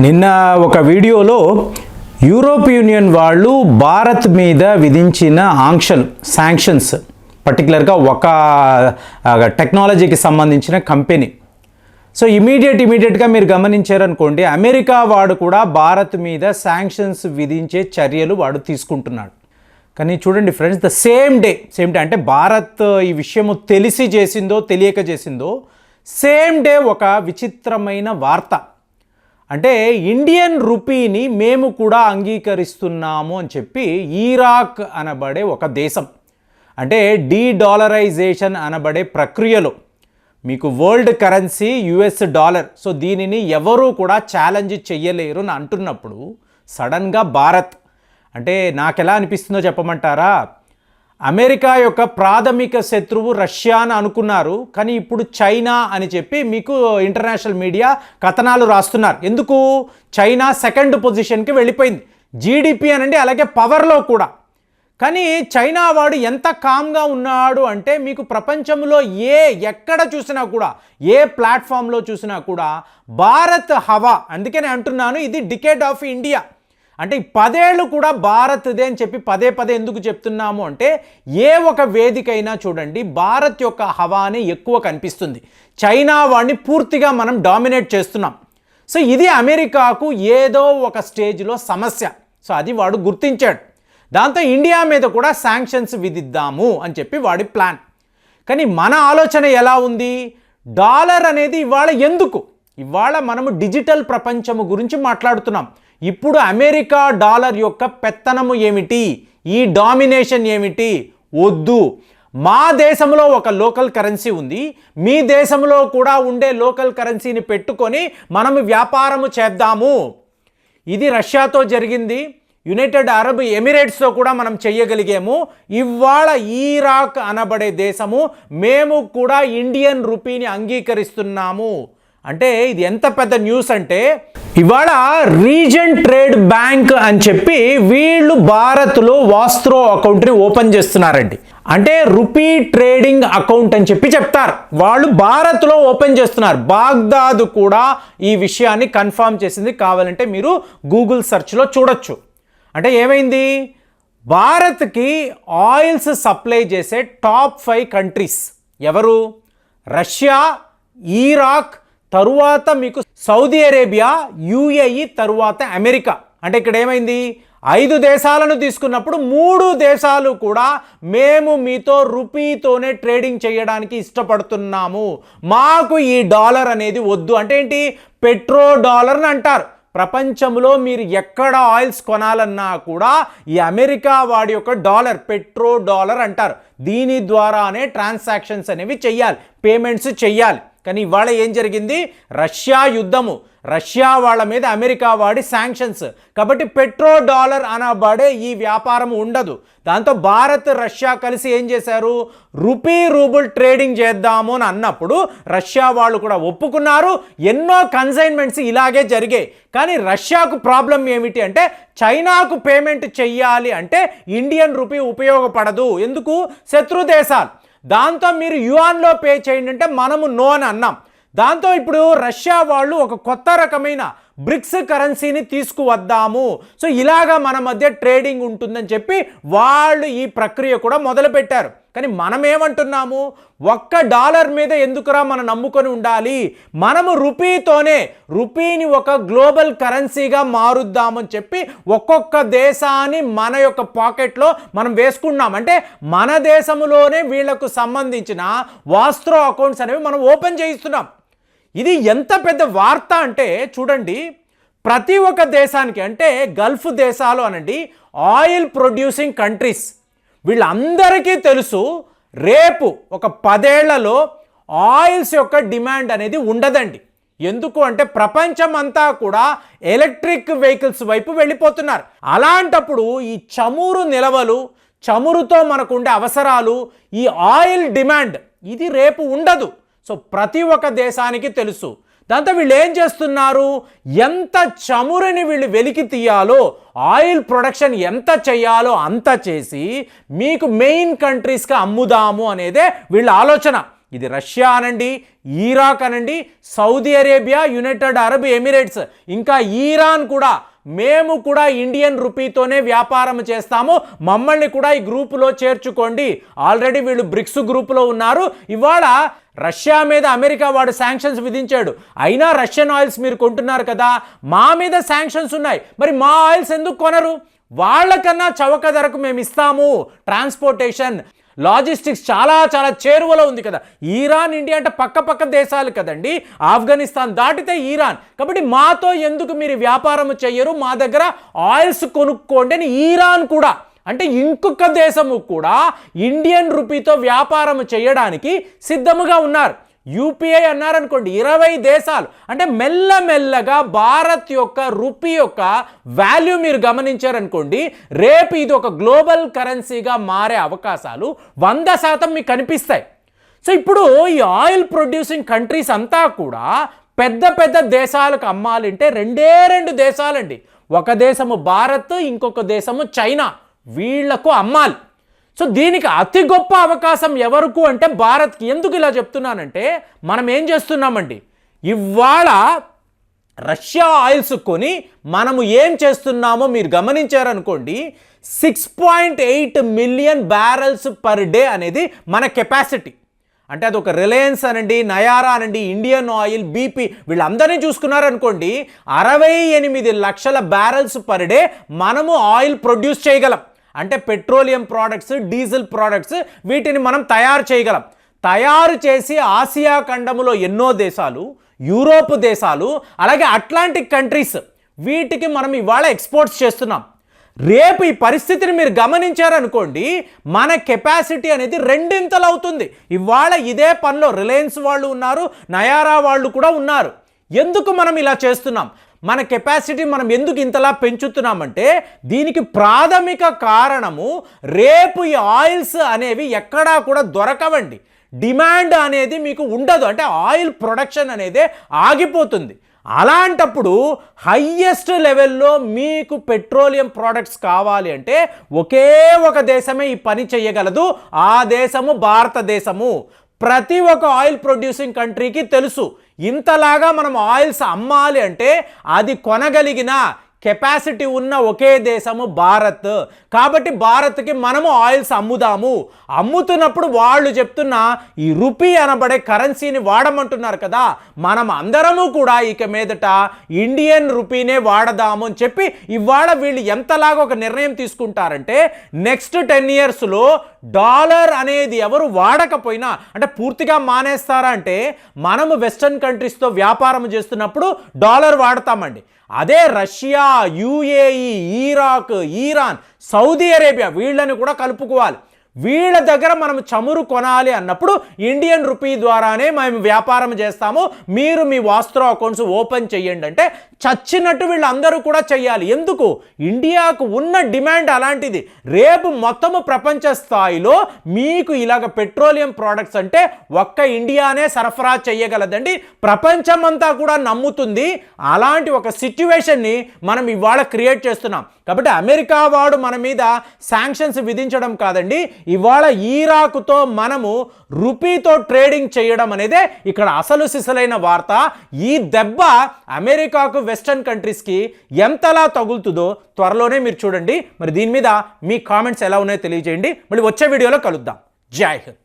నిన్న ఒక వీడియోలో యూరోప్ యూనియన్ వాళ్ళు భారత్ మీద విధించిన ఆంక్షన్ శాంక్షన్స్ పర్టికులర్గా ఒక టెక్నాలజీకి సంబంధించిన కంపెనీ సో ఇమీడియట్ ఇమీడియట్గా మీరు గమనించారనుకోండి అమెరికా వాడు కూడా భారత్ మీద శాంక్షన్స్ విధించే చర్యలు వాడు తీసుకుంటున్నాడు. కానీ చూడండి friends the same day same day అంటే భారత్ ఈ విషయము తెలిసి చేసిందో తెలియక చేసిందో సేమ్ డే ఒక విచిత్రమైన వార్త. అంటే ఇండియన్ రూపీని మేము కూడా అంగీకరిస్తున్నాము అని చెప్పి ఈరాక్ అనబడే ఒక దేశం. అంటే డీ డాలరైజేషన్ అనబడే ప్రక్రియలో. మీకు world currency US dollar. So దీనిని ఎవరూ కూడా ఛాలెంజ్ చెయ్యలేరు అని అంటున్నప్పుడు సడన్గా భారత్. అంటే నాకు ఎలా అనిపిస్తుందో చెప్పమంటారా? అమెరికా యొక్క ప్రాథమిక శత్రువు రష్యా అని అనుకున్నారు కానీ ఇప్పుడు చైనా అని చెప్పి మీకు ఇంటర్నేషనల్ మీడియా కథనాలు రాస్తున్నారు. ఎందుకు? చైనా సెకండ్ పొజిషన్కి వెళ్ళిపోయింది. జీడిపి అనండి అలాగే పవర్లో కూడా. కానీ చైనా వాడు ఎంత కామ్గా ఉన్నాడు అంటే మీకు ప్రపంచంలో ఏ ఎక్కడ చూసినా కూడా ఏ ప్లాట్ఫామ్లో చూసినా కూడా భారత్ హవా అందుకనే అంటున్నాను ఇది డికేట్ ఆఫ్ ఇండియా. అంటే ఈ పదేళ్ళు కూడా భారత్దే అని చెప్పి పదే పదే ఎందుకు చెప్తున్నాము అంటే ఏ ఒక వేదికైనా చూడండి భారత్ యొక్క హవానే ఎక్కువ కనిపిస్తుంది. చైనా వాడిని పూర్తిగా మనం డామినేట్ చేస్తున్నాం. సో ఇది అమెరికాకు ఏదో ఒక స్టేజ్లో సమస్య. సో అది వాడు గుర్తించాడు. దాంతో ఇండియా మీద కూడా శాంక్షన్స్ విధిద్దాము అని చెప్పి వాడి ప్లాన్ కానీ మన ఆలోచన ఎలా ఉంది? డాలర్ అనేది ఇవాళ ఎందుకు? ఇవాళ మనము డిజిటల్ ప్రపంచము గురించి మాట్లాడుతున్నాం. ఇప్పుడు అమెరికా డాలర్ యొక్క పెత్తనము ఏమిటి? ఈ డామినేషన్ ఏమిటి? వద్దు. మా దేశంలో ఒక లోకల్ కరెన్సీ ఉంది. మీ దేశంలో కూడా ఉండే లోకల్ కరెన్సీని పెట్టుకొని మనము వ్యాపారము చేద్దాము. ఇది రష్యాతో జరిగింది. యునైటెడ్ అరబ్ ఎమిరేట్స్తో కూడా మనం చెయ్యగలిగాము ఇవాళ ఈరాక్ అనబడే దేశము. మేము కూడా ఇండియన్ రూపీని అంగీకరిస్తున్నాము. అంటే ఇది ఎంత పెద్ద న్యూస్ అంటే ఇవాళ రీజన్ ట్రేడ్ బ్యాంక్ అని చెప్పి వీళ్ళు భారత్లో వాస్త్రో అకౌంట్ని ఓపెన్ చేస్తున్నారండి. అంటే రూపీ ట్రేడింగ్ అకౌంట్ అని చెప్పి చెప్తారు. వాళ్ళు భారత్లో ఓపెన్ చేస్తున్నారు. బాగ్దాద్ కూడా ఈ విషయాన్ని కన్ఫర్మ్ చేసింది. కావాలంటే మీరు గూగుల్ సెర్చ్లో చూడొచ్చు. అంటే ఏమైంది? భారత్కి ఆయిల్స్ సప్లై చేసే టాప్ ఫైవ్ కంట్రీస్ ఎవరు? రష్యా ఈరాక్ తరువాత మీకు సౌదీ అరేబియా యుఏఈ తరువాత అమెరికా. అంటే ఇక్కడ ఏమైంది? ఐదు దేశాలను తీసుకున్నప్పుడు మూడు దేశాలు కూడా మేము మీతో రూపీతోనే ట్రేడింగ్ చేయడానికి ఇష్టపడుతున్నాము. మాకు ఈ డాలర్ అనేది వద్దు. అంటే ఏంటి? పెట్రో డాలర్ అని అంటారు. ప్రపంచంలో మీరు ఎక్కడ ఆయిల్స్ కొనాలన్నా కూడా ఈ అమెరికా వాడి యొక్క డాలర్ పెట్రో డాలర్ అంటారు. దీని ద్వారానే ట్రాన్సాక్షన్స్ అనేవి చెయ్యాలి. పేమెంట్స్ చెయ్యాలి. కానీ ఇవాళ ఏం జరిగింది? రష్యా యుద్ధము. రష్యా వాళ్ళ మీద అమెరికా వాడి శాంక్షన్స్ కాబట్టి పెట్రో డాలర్ అనబడే ఈ వ్యాపారం ఉండదు. దాంతో భారత్ రష్యా కలిసి ఏం చేశారు? రూపీ రూబుల్ ట్రేడింగ్ చేద్దాము అని అన్నప్పుడు రష్యా వాళ్ళు కూడా ఒప్పుకున్నారు. ఎన్నో కన్సైన్మెంట్స్ ఇలాగే జరిగాయి. కానీ రష్యాకు ప్రాబ్లం ఏమిటి అంటే చైనాకు పేమెంట్ చెయ్యాలి అంటే ఇండియన్ రూపీ ఉపయోగపడదు. ఎందుకు? శత్రు దేశాలు. దాంతో మీరు యువాన్లో పే చేయండి అంటే మనము నో అని అన్నాం. దాంతో ఇప్పుడు రష్యా వాళ్ళు ఒక కొత్త రకమైన బ్రిక్స్ కరెన్సీని తీసుకువద్దాము. సో ఇలాగా మన మధ్య ట్రేడింగ్ ఉంటుందని చెప్పి వాళ్ళు ఈ ప్రక్రియ కూడా మొదలుపెట్టారు. కానీ మనం ఏమంటున్నాము ఒక్క డాలర్ మీద ఎందుకురా మనం నమ్ముకొని ఉండాలి? మనము రూపీతోనే రూపీని ఒక గ్లోబల్ కరెన్సీగా మారుద్దామని చెప్పి ఒక్కొక్క దేశాన్ని మన యొక్క పాకెట్లో మనం వేసుకున్నాం. అంటే మన దేశంలోనే వీళ్ళకు సంబంధించిన వాస్త్రో అకౌంట్స్ అనేవి మనం ఓపెన్ చేయిస్తున్నాం. ఇది ఎంత పెద్ద వార్త అంటే చూడండి ప్రతి ఒక్క దేశానికి అంటే గల్ఫ్ దేశాలు అనండి ఆయిల్ ప్రొడ్యూసింగ్ కంట్రీస్. వీళ్ళందరికీ తెలుసు రేపు ఒక పదేళ్ళలో ఆయిల్స్ యొక్క డిమాండ్ అనేది ఉండదండి. ఎందుకు అంటే ప్రపంచం అంతా కూడా ఎలక్ట్రిక్ వెహికల్స్ వైపు వెళ్ళిపోతున్నారు. అలాంటప్పుడు ఈ చమురు నిలవలు చమురుతో మనకు ఉండే అవసరాలు ఈ ఆయిల్ డిమాండ్ ఇది రేపు ఉండదు. సో ప్రతి ఒక్క దేశానికి తెలుసు. దాంతో వీళ్ళు ఏం చేస్తున్నారు? ఎంత చమురుని వీళ్ళు వెలికి తీయాలో ఆయిల్ ప్రొడక్షన్ ఎంత చేయాలో అంత చేసి మీకు మెయిన్ కంట్రీస్కి అమ్ముదాము అనేదే వీళ్ళ ఆలోచన. ఇది రష్యా అనండి ఇరాక్ అనండి Saudi Arabia United Arab Emirates ఇంకా ఈరాన్ కూడా మేము కూడా ఇండియన్ రూపీతోనే వ్యాపారం చేస్తాము. మమ్మల్ని కూడా ఈ గ్రూపులో చేర్చుకోండి. ఆల్రెడీ వీళ్ళు బ్రిక్స్ గ్రూపులో ఉన్నారు. ఇవాళ రష్యా మీద అమెరికా వాడు శాంక్షన్స్ విధించాడు. అయినా రష్యన్ ఆయిల్స్ మీరు కొంటున్నారు కదా? మా మీద శాంక్షన్స్ ఉన్నాయి. మరి మా ఆయిల్స్ ఎందుకు కొనరు? వాళ్ళకన్నా చవక ధరకు మేము ఇస్తాము. ట్రాన్స్పోర్టేషన్ లాజిస్టిక్స్ చాలా చాలా చేరువలో ఉంది కదా. ఈరాన్ ఇండియా అంటే పక్క పక్క దేశాలు కదండి. ఆఫ్ఘనిస్తాన్ దాటితే ఈరాన్. కాబట్టి మాతో ఎందుకు మీరు వ్యాపారం చెయ్యరు? మా దగ్గర ఆయిల్స్ కొనుక్కోండి అని ఈరాన్ కూడా. అంటే ఇంకొక దేశము కూడా ఇండియన్ రూపీతో వ్యాపారం చేయడానికి సిద్ధముగా ఉన్నారు. యూపీఐ అన్నారనుకోండి ఇరవై దేశాలు. అంటే మెల్లమెల్లగా భారత్ యొక్క రూపీ యొక్క వాల్యూ మీరు గమనించారనుకోండి రేపు ఇది ఒక గ్లోబల్ కరెన్సీగా మారే అవకాశాలు వంద శాతం మీకు కనిపిస్తాయి. సో ఇప్పుడు ఈ ఆయిల్ ప్రొడ్యూసింగ్ కంట్రీస్ అంతా కూడా పెద్ద పెద్ద దేశాలకు అమ్మాలంటే రెండే రెండు దేశాలండి. ఒక దేశము భారత్ ఇంకొక దేశము చైనా. వీళ్ళకు అమ్మాలి. సో దీనికి అతి గొప్ప అవకాశం ఎవరుకు అంటే భారత్కి. ఎందుకు ఇలా చెప్తున్నానంటే మనం ఏం చేస్తున్నామండి? ఇవాళ రష్యా ఆయిల్స్ కొని మనము ఏం చేస్తున్నామో మీరు గమనించారనుకోండి six point eight million barrels per day అనేది మన కెపాసిటీ. అంటే అది ఒక రిలయన్స్ అనండి నయారా అనండి ఇండియన్ ఆయిల్ బీపీ వీళ్ళందరినీ చూసుకున్నారనుకోండి అరవై ఎనిమిది లక్షల బ్యారల్స్ పర్ డే మనము ఆయిల్ ప్రొడ్యూస్ చేయగలం. అంటే పెట్రోలియం ప్రోడక్ట్స్ డీజిల్ ప్రోడక్ట్స్ వీటిని మనం తయారు చేయగలం. తయారు చేసి ఆసియా ఖండములో ఎన్నో దేశాలు యూరోప్ దేశాలు అలాగే అట్లాంటిక్ కంట్రీస్ వీటికి మనం ఇవాళ ఎక్స్పోర్ట్స్ చేస్తున్నాం. రేపు ఈ పరిస్థితిని మీరు గమనించారనుకోండి మన కెపాసిటీ అనేది రెండింతలు అవుతుంది. ఇవాళ ఇదే పనిలో రిలయన్స్ వాళ్ళు ఉన్నారు నయారా వాళ్ళు కూడా ఉన్నారు. ఎందుకు మనం ఇలా చేస్తున్నాం? మన కెపాసిటీ మనం ఎందుకు ఇంతలా పెంచుతున్నామంటే దీనికి ప్రాథమిక కారణము రేపు ఈ ఆయిల్స్ అనేవి ఎక్కడా కూడా దొరకవండి. డిమాండ్ అనేది మీకు ఉండదు. అంటే ఆయిల్ ప్రొడక్షన్ అనేది ఆగిపోతుంది. అలాంటప్పుడు హయ్యెస్ట్ లెవెల్లో మీకు పెట్రోలియం ప్రోడక్ట్స్ కావాలి అంటే ఒకే ఒక దేశమే ఈ పని చేయగలదు. ఆ దేశము భారతదేశము. ప్రతి ఒక్క ఆయిల్ ప్రొడ్యూసింగ్ కంట్రీకి తెలుసు. ఇంతలాగా మనం ఆయిల్స్ అమ్మాలి అంటే అది కొనగలిగిన కెపాసిటీ ఉన్న ఒకే దేశము భారత్. కాబట్టి భారత్కి మనము ఆయిల్స్ అమ్ముదాము. అమ్ముతున్నప్పుడు వాళ్ళు చెప్తున్న ఈ రూపీ అనబడే కరెన్సీని వాడమంటున్నారు కదా. మనం అందరము కూడా ఇక మీదట ఇండియన్ రూపీనే వాడదాము అని చెప్పి ఇవాళ వీళ్ళు ఎంతలాగా ఒక నిర్ణయం తీసుకుంటారంటే నెక్స్ట్ టెన్ ఇయర్స్లో డాలర్ అనేది ఎవరు వాడకపోయినా అంటే పూర్తిగా మానేస్తారా అంటే మనము వెస్టర్న్ కంట్రీస్తో వ్యాపారం చేస్తున్నప్పుడు డాలర్ వాడతామండి. అదే Russia UAE Iraq Iran Saudi Arabia వీళ్ళని కూడా కలుపుకోవాలి. వీళ్ళ దగ్గర మనం చమురు కొనాలి అన్నప్పుడు ఇండియన్ రూపీ ద్వారానే మేము వ్యాపారం చేస్తాము. మీరు మీ వాస్త్రో అకౌంట్స్ ఓపెన్ చేయండి అంటే చచ్చినట్టు వీళ్ళందరూ కూడా చెయ్యాలి. ఎందుకు? ఇండియాకు ఉన్న డిమాండ్ అలాంటిది. రేపు మొత్తము ప్రపంచ స్థాయిలో మీకు ఇలాగ పెట్రోలియం ప్రోడక్ట్స్ అంటే ఒక్క ఇండియానే సరఫరా చేయగలదండి ప్రపంచమంతా కూడా నమ్ముతుంది. అలాంటి ఒక సిచ్యువేషన్ని మనం ఇవాళ క్రియేట్ చేస్తున్నాం. కాబట్టి అమెరికా వాడు మన మీద శాంక్షన్స్ విధించడం కాదండి. ఇవాళ ఈరాకుతో మనము రూపీతో ట్రేడింగ్ చేయడం అనేదే ఇక్కడ అసలు సిసలైన వార్త. ఈ దెబ్బ అమెరికాకు వెస్టర్న్ కంట్రీస్కి ఎంతలా తగులుతుందో త్వరలోనే మీరు చూడండి. మరి దీని మీద మీ కామెంట్స్ ఎలా ఉన్నాయో తెలియజేయండి. మళ్ళీ వచ్చే వీడియోలో కలుద్దాం. జై హింద్.